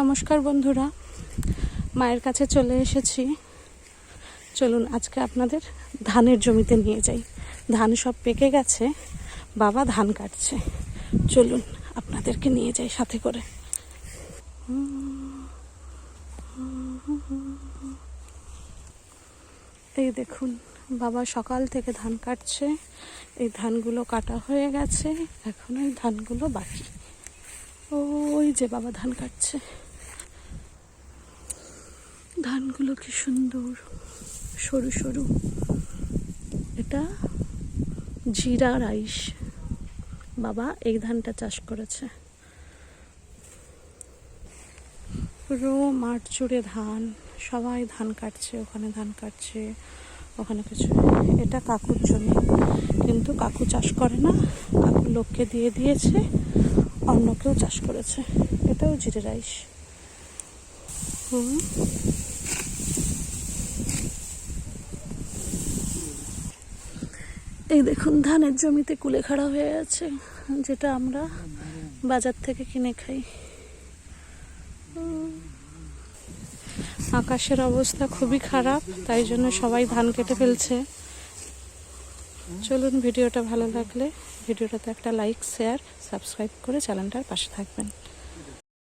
নমস্কার বন্ধুরা। মায়ের কাছে চলে এসেছি। চলুন আজকে আপনাদের ধানের জমিতে নিয়ে যাই। ধান সব পেকে গেছে, বাবা ধান কাটছে। চলুন আপনাদেরকে নিয়ে যাই সাথে করে। এই দেখুন, বাবা সকাল থেকে ধান কাটছে। এই ধানগুলো কাটা হয়ে গেছে। এখন এই ধানগুলো বাকি। ওই যে বাবা ধান কাটছে। ধানগুলো কি সুন্দর, সরু সরু। এটা জিরা রাইস বাবা, এই ধানটা চাষ করেছে। পুরো মাঠ জুড়ে ধান, সবাই ধান কাটছে, ওখানে ধান কাটছে, ওখানে কিছু। এটা কাকুর জমি। কিন্তু কাকু চাষ করে না, কাকু লোককে দিয়ে দিয়েছে অন্য কেউ চাষ করেছে। এটাও জিরে রাইস হুম। এই দেখুন, ধানের জমিতে কুলেখাড়া হয়ে আছে যেটা আমরা বাজার থেকে কিনে খাই। আকাশের অবস্থা খুবই খারাপ, তাই জন্য সবাই ধান কেটে ফেলছে। চলুন ভিডিওটা ভালো লাগলে, ভিডিওটাতে একটা লাইক শেয়ার সাবস্ক্রাইব করে চ্যানেলটার পাশে থাকবেন।